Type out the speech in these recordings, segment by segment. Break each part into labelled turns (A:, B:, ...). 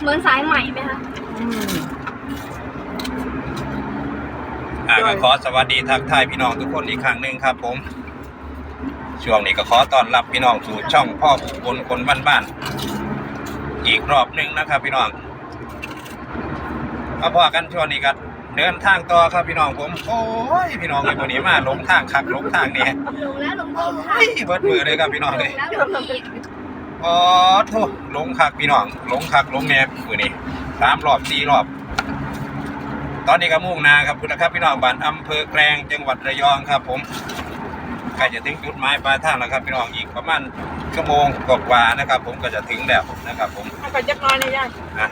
A: เหมือนสายใหม่ไหมคะ
B: อืม
C: อ่าก็ขอสวัสดีทักทายพี่น้องทุกคนอีกครั้งหนึ่งครับผม ช่วงนี้ก็ขอต้อนรับพี่น้องสู่ช่องพ่อผู้คนคนบ้านๆอีกรอบหนึ่งนะครับ พี่น้องมาพอกันช่วงนี้ก็เดินทางต่อครับพี่น้องผมโอ้ยพี่น้องเลยวันนี้มาหลงทางคักหลงทางนี่
A: ลงแล้วลงอีกค่ะ
C: เฮ้ยเบิดมือเลยครับพี่น้อง
A: ล
C: เล
A: ง
C: ย
A: แล้วลง อีก
C: อ๋อโทษหลงคักพี่น้องหลงคักหลงแหนบมือนี่สามรอบสี่รอบ ตอนนี้ก็มุ่งหนาครับคุณนะครับพี่น้องบ้านอำเภอแกลงจังหวัดระยองครับ ผมใกล้จะถึงจุดหมายปลายทางแล้วครับพี่น้องอีกประมาณชั่วโมงกว่าๆนะครับ ผมก็จะถึงแล้วนะครับ ผม
B: เอาไปจักหน้อยนะยาย
C: นะ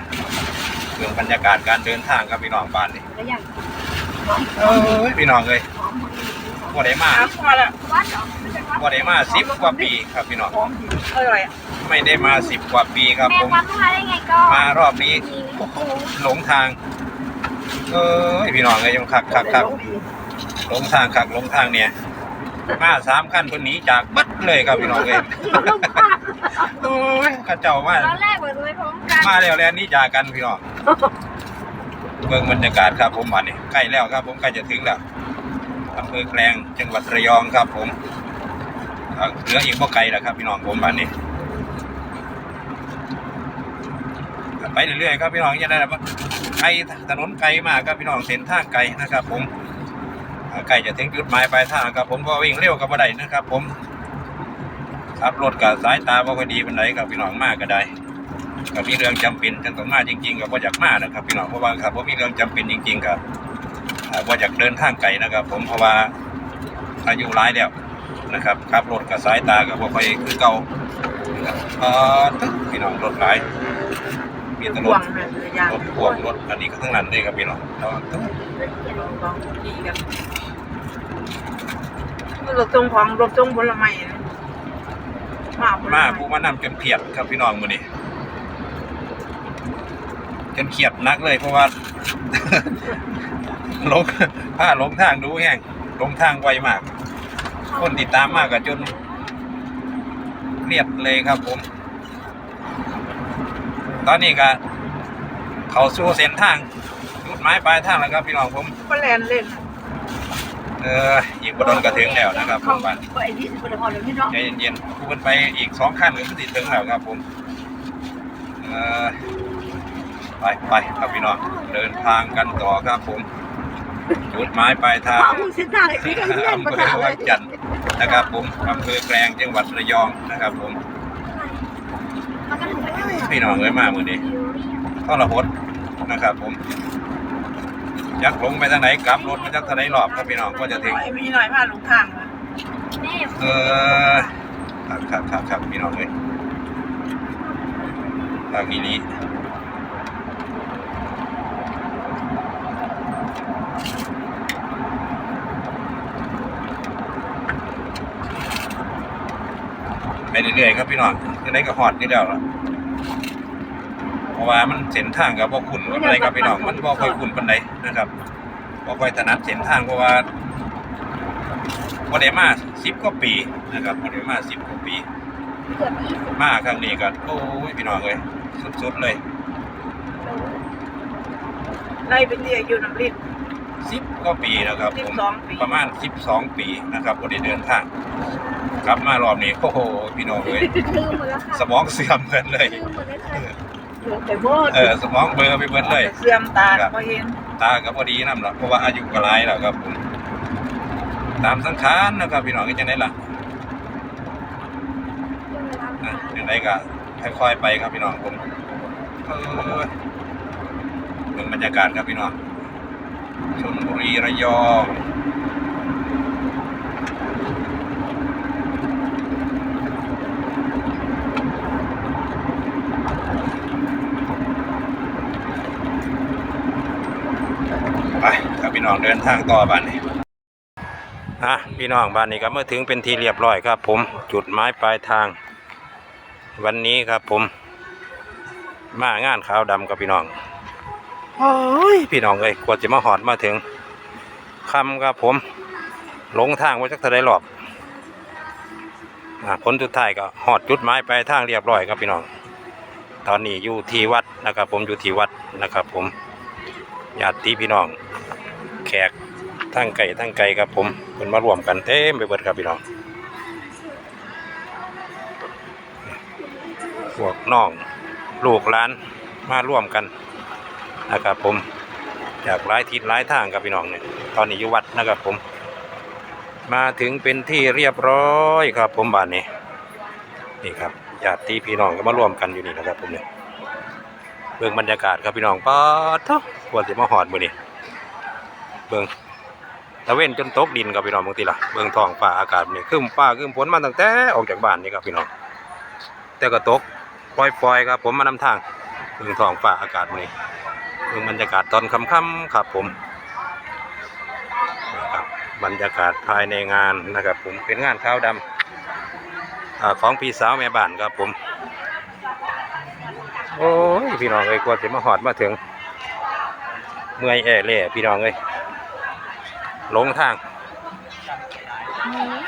C: เรื่องบรรยากาศการเดินทางครับพี่น้องบ้านนี่
A: แล้วยัง
C: เอ้ยพี่น้องเลยว่าได้มา
B: น้ำพอแล้ว
A: วัดเหรอ ไม่ใช่วัด
C: ว่าได้มาสิบกว่าปีครับพี่น้อง
B: หอมดีอร่อยอะ
C: ไม่ได้มาสิบกว่าปีครับ
A: แม่
C: ผม
A: วัดมาได้ไงก็
C: มารอบนี้
A: โอ้โห
C: หลงทางเอ้ยพี่น้องเลยยังคักคักคักหลงทางคักหลงทางเนี่ยมาสามขั้นคนหนีจากบัดเลยครับพี่น้องเลยโอ้ยข้าเจ้ามา
A: ตอนแรกเหมือนไม่พร้อมกัน
C: มาแล้วแล้วหนี่จากกันพี่น้องเบิ่งบรรยากาศครับผมวันนี้ใกล้แล้วครับผมใกล้จะถึงแล้วอำเภอแกลงจังหวัดระยองครับผมอ่า เหลืออีกบ่ไกลแล้วครับพี่น้องผมวันนี้ไปเรื่อยๆครับพี่น้องจะได้แบบไกลถนนไกลมากครับพี่น้องเส้นทางไกลนะครับ ผมอ่าใกลจะถึงจุดหมายปลายทางครับ ผมก็วิ่งเร็วกับบ่ไดนะครับ ผมขับรถกับสายตาบ่ค่อยดีเป็นไรครับพี่น้องมากก็ได้ก็มีเรื่องจำเป็นจังต้องมาจริงๆกับบ่าอยากมานะครับ พี่น้องเพราะว่าครับว่ามีเรื่องจำเป็นจริงๆกับอ่าอยากเดินทางไกลนะครับ ผมเพราะว่าอายุหลายแล้ว นะครับขับรถกับสายตากับบ่ค่อยคือเก่านะครับเอ่อพี่น้องรถหลายมีแต
B: ห่
C: ร
B: ว
C: ถ
B: งนะเลยยาย
C: รถพ่วงรถอันนี้ก็ทั้งนั้นเลยครับพี่น้องเอา
B: ลองลองดีกันรถตรงของรถตรงผลไม้นะมาผล
C: มา
B: ไม้
C: ผู้มานำจนเพียดครับพี่น้องมื้อนี้จนเขียดนักเลยเพราะว่าลงผ้าลงทางดูแห้งลงทางไวมาก คนติดตามมากกับจนเรียบเลยครับผม ตอนนี้ก็ เข้าสู่เส้นทางจุดหมายปลายทางแล้วครับพี่น้องผม
B: ก็แลนเล่น
C: เอออีกบดนก็ถึงแล้วนะครับผมบ้าน
B: ไอ้ที่สุดพอเลยพี่น้อง
C: ใจเย็นๆคูณไปอีกสองขั้นก็คือติดถึงแล้วครับผมเอ่อไปไปครับพี่น้องเดินทางกันต่อครับผมจุดหมายปลายทาง
B: ถามมึงเส้นทางไหนพี่กันเล่น
C: อำ
B: ภา
C: เภ
B: ษา
C: อ
B: อะไร
C: วังจันทร์ นะครับผมอำเภอแกลงจังหวัดระยองนะครับผม
A: มันก็ถึงไปแล้ว
C: พี่น้องเลยมามือนี้ทรหดนะครับผมยักลงไปทางไหนกลับรถมาจากทางไหนรอบครับพี่น้องก็จะถึง
B: มีหน่อยพาลงทางนะ
A: แม่
C: เออครับครับครับครับพี่น้องเลยทางนี้ ไปเรื่อยๆครับพี่น้องจะได้กระหอดนี่แล้วล่ะเพราะว่ามันเส้นทางกับบ่ขุนกับอะไรครับพี่น้องมันบ่ค่อยขุนปานใดนะครับบ่ค่อยถนัดเส้นทางเพราะว่าบ่ได้มา10กว่าปีนะครับบ่ได้มา10กว่าปี
A: เกือบยี่สิบ
C: มาครั้งนี้ก็โอ้ยพี่น้องเอ้ยสุดๆเลย
B: ไล่ไปเที่ยวอยู่น้ำลิ้น
C: 10กว่าปีนะครับผม
B: 12ปี
C: ประมาณ 12 ปีนะครับบ่ได้เดินทาง กลับมารอบนี้โอ้โหพี่น้องเอ้ย
A: ลืมหมดแล้วค่ะ
C: สมองเสื่อมเบิดเลย
A: ลืมหมดเลยค่ะ
B: แต่โมด
C: เออสมองเบลอไปเบิดเลย
B: เสื่อมตาพอเห็น
C: ตาก็พอดีนํล่ะเพราะว่าอายุก็หลายแล้วครับผมตามสังขารนะครับพี่น้องก็จังได๋ล่ะนะจังไดก็ค่อยๆไปครับพี่น้องผมเออเบิ่งบรรยากาศครับพี่น้องชลบุรีระยอง ไปครับพี่น้องเดินทางต่อบ้านนี้อะพี่น้องบ้านนี้ก็เมื่อถึงเป็นทีเรียบร้อยครับ ผมจุดหมายปลายทาง วันนี้ครับผม มางานขาวดำกับพี่น้องโอ้ยพี่น้องเอ้ยกว่าจะมาหอดมาถึงคำครับผมหลงทางไว้สักท่าไรหรอบอะผลสุดท้ายก็หอดจุดหมายปลายทางเรียบร้อยครับพี่น้อง ตอนนี้อยู่ที่วัดนะครับผมอยู่ที่วัดนะครับผม ญาติพี่น้อง แขกทั้งไก่ทั้งไก่ครับผมเพิ่นมารวมกันเต็มไปเบิดครับพี่น้องพวกน้องลูกหลานมาร่วมกันนะครับผมจากหลายทิศหลายทางครับพี่น้องเนี่ยตอนนี้อยู่วัดนะครับผม มาถึงเป็นที่เรียบร้อยครับผมบ้านนี้นี่ครับญาติพี่น้องก็มาร่วมกันอยู่นี่นะครับผมเนี่ย เบิ่งบรรยากาศครับพี่น้องป๊าดเถอะควรสิมาหอดมือนี้เบิ่งตะเว้นจนตกดินครับพี่น้องบางทีล่ะเบิ่งท้องฟ้าอากาศนี่ครึ้มฟ้าครึ้มฝนมาตั้งแต่ออกจากบ้านนี่ครับพี่น้อง แต่ก็ตกปล่อยๆครับ ผมมานำทางเบิ่งท้องฟ้าอากาศมือนี้เบิ่งบรรยากาศตอนค่ำๆครับผมครับบรรยากาศภายในงานนะครับ ผมเป็นงานขาวดำอของพี่สาวแม่บ้านครับผม โอ้ยพี่น้องเอ้ยกว่าจะมาหอดมาถึง เมื่อยแอ่เล่พี่น้องเอ้ยหลงทาง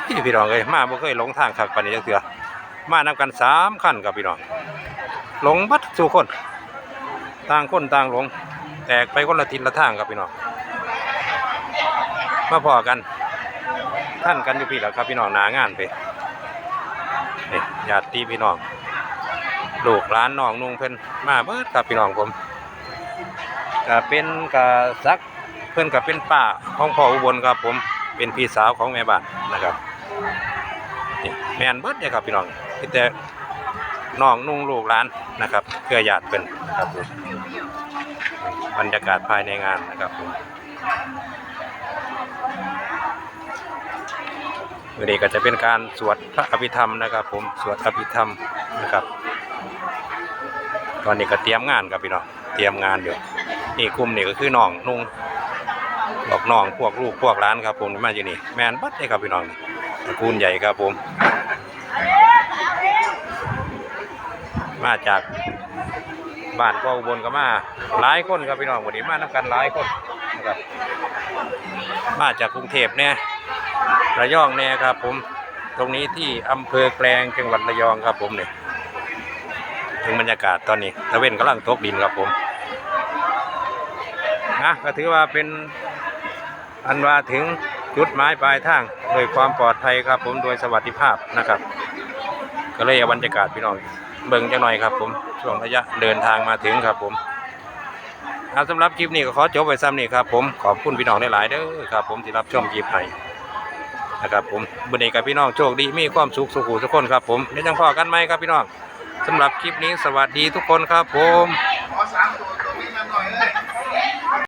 C: พี่พี่น้องเอ้ยมาบ่เคยหลงทางขักปานนี้จักเถื่อมานำกันสามขั้นครับพี่น้องหลงบัดสู่คนต่างคนต่างหลง แตกไปคนละทิศละทางครับพี่น้องมาพอกัน ท่านกันอยู่พี่แหล้วครับพี่น้องหนางานไปนี่ญาติพี่น้อง ลูกหลานน้องนุ่งเพิ่นมาเบิดครับพี่น้องผมก็เป็นกะซักเพิ่นก็เป็นป้าของพ่ออุบลครับผมเป็นพี่สาวของแม่บ้านนะครับนี่แม่นเบิดเนี่ยครับพี่น้องมีแต่น้องนุ่งลูกหลานนะครับเพื่อญาติเพิ่นนะครับผมบรรยากาศภายในงานนะครับผมวันนี้ก็จะเป็นการสวดพระอภิธรรมนะครับ ผมสวดอภิธรรมนะครับ ตอนนี้ก็เตรียมงานครับพี่น้องเตรียมงานอยู่นี่กลุ่มนี่ก็คือน้องนุ่งบอกน้องพวกลูกพวกร้านครับผมมาอยู่นี่แมนบัดเลยครับพี่น้องตระกูลใหญ่ครับผม มาจากบ้านพ่ออุบลก็มาหลายคนครับพี่น้องวันนี้มานับกันหลายคนนะครับมาจากกรุงเทพเนี่ยระยองเนี่ยครับผมตรงนี้ที่อำเภอแกลงจังหวัดระยองครับผมเนี่ย ถึงบรรยากาศตอนนี้ตะเวนกำลังตกดินครับผมนะก็ถือว่าเป็นอันว่าถึงจุดหมายปลายทางโดยความปลอดภัยครับผมโดยสวัสดิภาพนะครับ ก็เลยเอาบรรยากาศพี่น้องเบิ่งจังหน่อยครับผมช่วงระยะเดินทางมาถึงครับผมเอาสำหรับคลิปนี้ก็ขอจบไว้ซ้ำนี่ครับผมขอบคุณพี่น้องหลายๆเด้อครับผมที่รับชมคลิปให้นะครับผมบุญเอกกับพี่น้องโชคดีมีความสุขสุขุทุกคนครับผมเดี๋ยวจังพอกันไหมครับพี่น้อง สำหรับคลิปนี้สวัสดีทุกคนครับผม